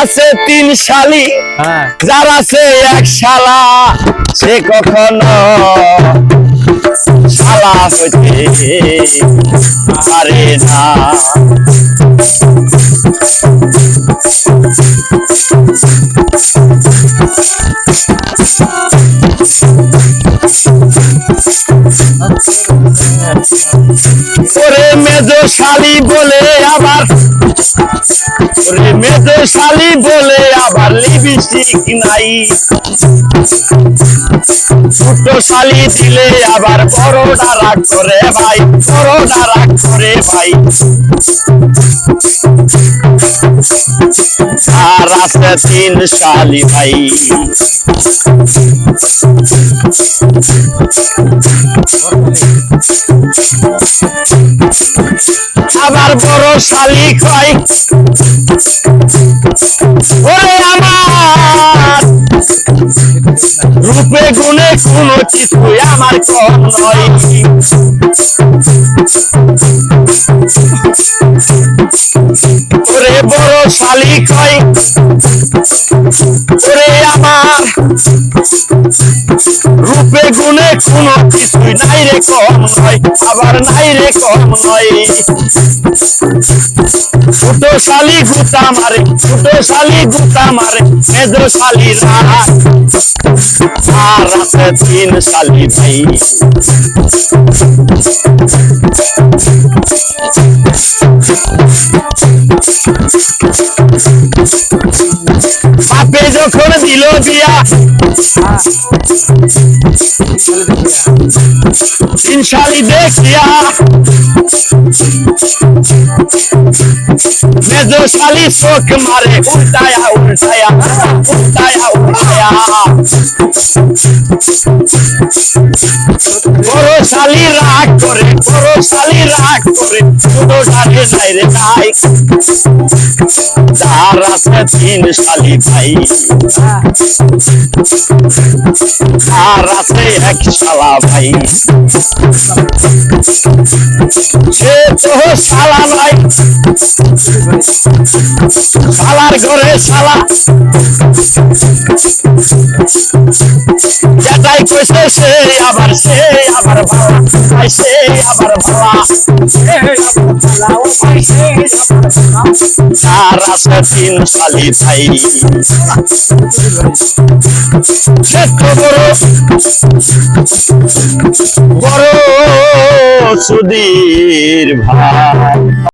আছে তিন শালি হ্যাঁ। যার আছে এক শালা। সে কখনো শালা হইতে পারে না। ওরে মেজো শালি বলে আবার ওরে মেজো শালি বলে আবার লিপস্টিক নাই। ছোট শালি দিলে আবার বড়টা রাগ করে ভাই বড়টা রাগ করে ভাই। আর আছে তিন শালি ভাই। আবার বড় শালি কয় রূপে গুণে কোনো কিছুই আমার কম নয় ওরে বড় শালিক হয়। ওরে আমার রূপে গুণে কোনো কিছুই নাই রে কম নয়, আবার নাই রে কম নয়। ছোট শালি গুতা মারে ছোট শালি গুতা মারে মেজ শালি রাত আছে তিন শালি ভাই। যখন দিল বিয়া তিন শালি দেখিয়া মেজ শালি চোখ মারে উল্টায়া উল্টায়া উল্টায়া উল্টায়া বড় শালি রাগ করে বড় শালি রাগ করে ছোট শালি নাই রে নাই যার আছে তিন শালি ভাই। আর আছে এক শালা ভাই। শালার ঘরে শালা। কইছে সে আবার সে আবার ভালা। সে আবার ভালা। আর আছে তিন শালি ভাই। সে তো বড় বড় ভাই।